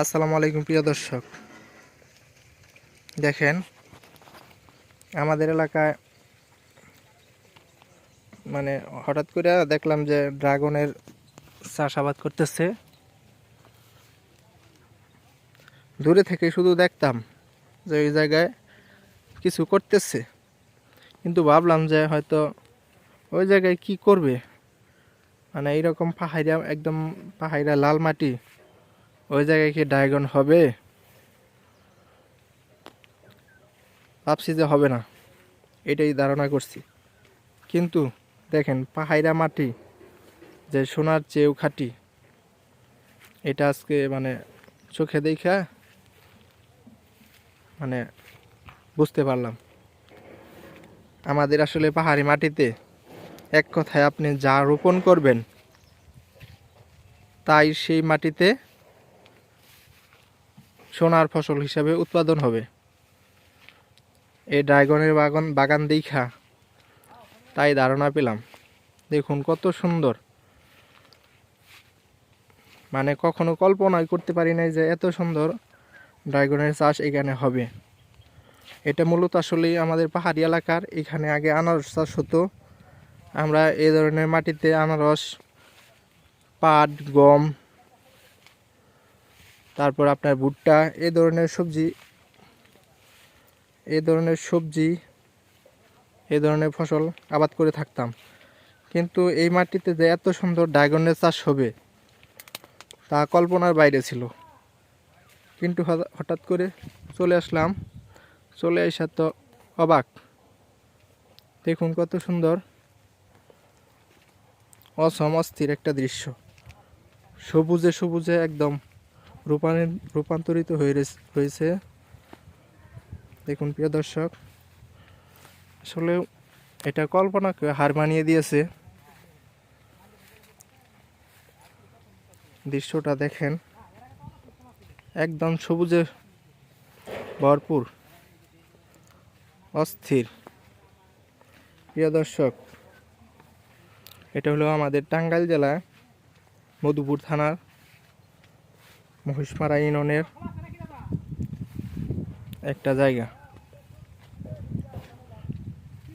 আসসালামু আলাইকুম, প্রিয় দর্শক। দেখেন, আমাদের এলাকায় মানে হঠাৎ করে দেখলাম যে ড্রাগনের চাষাবাদ করতেছে। দূরে থেকে শুধু দেখতাম যে ওই জায়গায় কিছু করতেছে। কিন্তু ভাবলাম যে হয়তো ওই জায়গায় কি করবে? মানে এইরকম পাহাড়িয়া, একদম পাহাড়িয়া লাল মাটি ওই জায়গায় কি ড্রাগন হবে? ভাবছি যে হবে না। এটাই ধারণা করছি। কিন্তু দেখেন, পাহাইরা মাটি, যে সোনার চেয়েও খাটি, এটা আজকে মানে চোখে দেখা মানে বুঝতে পারলাম। আমাদের আসলে পাহাড়ি মাটিতে এক কথায় আপনি যা রোপণ করবেন, তাই সেই মাটিতে সোনার ফসল হিসাবে উৎপাদন হবে। এই ড্রাগনের বাগান বাগান দেখা। তাই ধারণা পেলাম। দেখুন কত সুন্দর। মানে কখনো কল্পনাই করতে পারি নাই যে এত সুন্দর ড্রাগনের চাষ এখানে হবে। এটা মূলত আসলে আমাদের পাহাড়ি এলাকার। এখানে আগে আনারস চাষ হতো। আমরা এই ধরনের মাটিতে আনারস, পাট, গম তারপর আপনার ভুট্টা এই ধরনের সবজি এই ধরনের সবজি এই ধরনের ফসল আবাদ করে থাকতাম। কিন্তু এই মাটিতে যে এত সুন্দর ড্রাগনের চাষ হবে, তা কল্পনার বাইরে ছিল। কিন্তু হঠাৎ- করে চলে আসলাম, চলে আসা তো অবাক। দেখুন কত সুন্দর, অসম অস্থির একটা দৃশ্য। সবুজে সবুজে একদম রূপান্তরিত রূপান্তরিত হয়ে হয়েছে দেখুন, প্রিয় দর্শক, আসলে এটা কল্পনাকে হার মানিয়ে দিয়েছে। দৃশ্যটা দেখেন, একদম সবুজে ভরপুর, অস্থির। প্রিয় দর্শক, এটা হলো আমাদের টাঙ্গাইল জেলা মধুপুর থানার মহিষমারা ইউনিয়নের একটা জায়গা।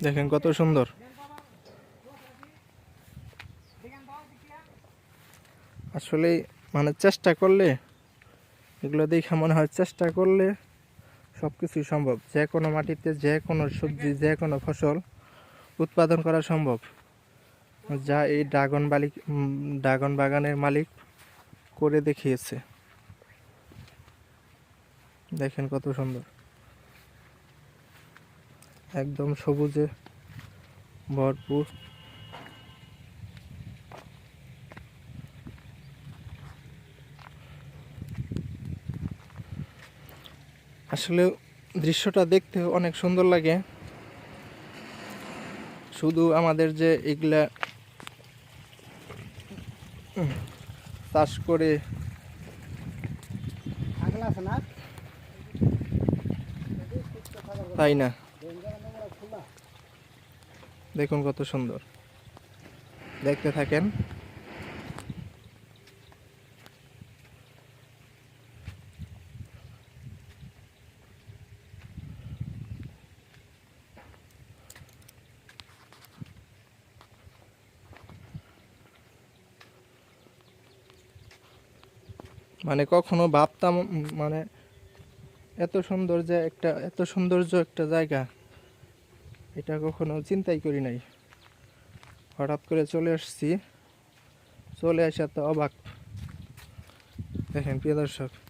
দেখেন কত সুন্দর। আসলে মানে চেষ্টা করলে, এগুলো দেখে মনে হয় চেষ্টা করলে সব কিছুই সম্ভব। যে কোনো মাটিতে, যে কোনো সবজি, যে কোনো ফসল উৎপাদন করা সম্ভব। যা এই ড্রাগন বালিক ড্রাগন বাগানের মালিক করে দেখিয়েছে। দেখেন কত সুন্দর। একদম সবুজে ভরপুর। আসলে দৃশ্যটা দেখতে অনেক সুন্দর লাগে। শুধু আমাদের যে এগুলা চাষ করে তাই না? দেখুন কত সুন্দর। দেখতে থাকেন। মানে কখনো ভাবতাম মানে এত সুন্দর যে একটা, এত সৌন্দর্য একটা জায়গা। এটা কখনো চিন্তাই করি নাই। হঠাৎ করে চলে আসছি। চলে আসা তো অবাক। দেখেন প্রিয় দর্শক